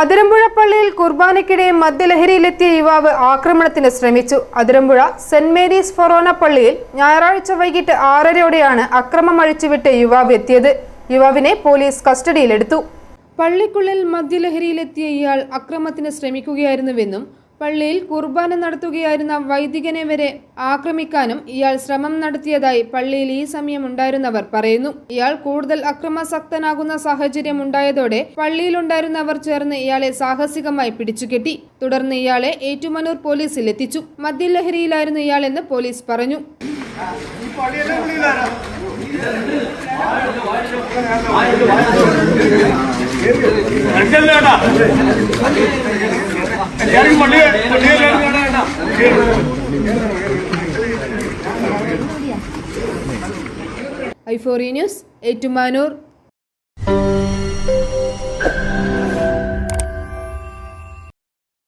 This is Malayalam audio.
അതിരമ്പുഴ പള്ളിയിൽ കുർബാനയ്ക്കിടെ മദ്യലഹരിയിലെത്തിയ യുവാവ് ആക്രമണത്തിന് ശ്രമിച്ചു. അതിരമ്പുഴ സെന്റ് മേരീസ് ഫൊറോന പള്ളിയിൽ ഞായറാഴ്ച വൈകിട്ട് ആറരയോടെയാണ് അക്രമം അഴിച്ചുവിട്ട് യുവാവ് എത്തിയത്. യുവാവിനെ പോലീസ് കസ്റ്റഡിയിലെടുത്തു. പള്ളിക്കുള്ളിൽ മദ്യലഹരിയിലെത്തിയ ഇയാൾ അക്രമത്തിന് ശ്രമിക്കുകയായിരുന്നുവെന്നും പള്ളിയിൽ കുർബാന നടത്തുകയായിരുന്ന വൈദികനെ വരെ ആക്രമിക്കാനും ഇയാൾ ശ്രമം നടത്തിയതായി പള്ളിയിൽ ഈ സമയം ഉണ്ടായിരുന്നവർ പറയുന്നു. ഇയാൾ കൂടുതൽ അക്രമാസക്തനാകുന്ന സാഹചര്യം ഉണ്ടായതോടെ പള്ളിയിലുണ്ടായിരുന്നവർ ചേർന്ന് ഇയാളെ സാഹസികമായി പിടിച്ചുകെട്ടി. തുടർന്ന് ഇയാളെ ഏറ്റുമനൂർ പോലീസിൽ എത്തിച്ചു മദ്യലഹരിയിലായിരുന്നു ഇയാളെന്ന് പോലീസ് പറഞ്ഞു. ഐഫോറി ന്യൂസ് ഏറ്റുമാനൂർ.